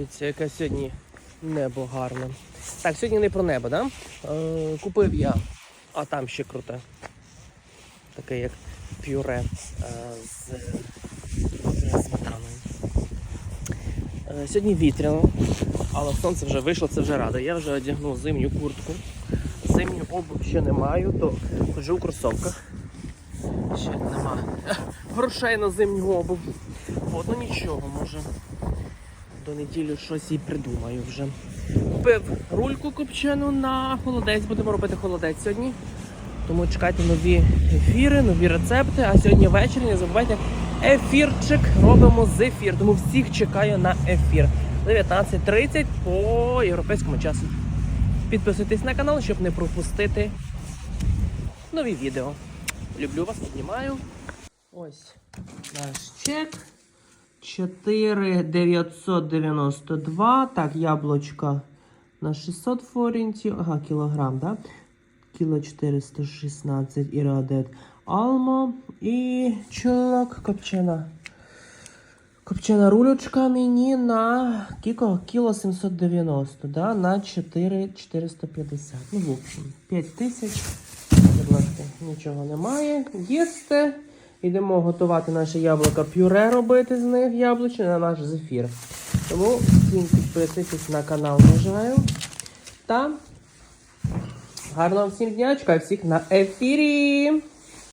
Дивіться, яке сьогодні небо гарне. Так, сьогодні не про небо, да? Е, купив я, а там ще круте. Таке як пюре е, з сметаною. Е, сьогодні вітряно, але сонце вже вийшло, це вже радо. Я вже одягнув зимню куртку. Зимню обувь ще не маю, то ходжу в кросовках. Ще нема грошей на зимню обувь. От, ну нічого, може до неділі щось і придумаю вже. Купив рульку копчену на холодець, будемо робити холодець сьогодні. Тому чекайте нові ефіри, нові рецепти. А сьогодні ввечері не забувайте ефірчик робимо з ефір. Тому всіх чекаю на ефір. 19.30 по європейському часу. Підписуйтесь на канал, щоб не пропустити нові відео. Люблю вас, піднімаю. Ось наш чек. 4,992. Так, яблучко на 600 форінтів. Ага, кілограм, да? Кіло 416 і радет алмо. І чолок копчена. Копчена рулечка мені на кіко? Кіло 790, да? на 4,450. Ну, в общем, 5 тисяч. Нічого немає. Їсти. Йдемо готувати наше яблука пюре робити з них яблучне на наш зефір. Тому всім підписуйтесь на канал, бажаю. Та гарного всім дня, чекаю всіх на ефірі.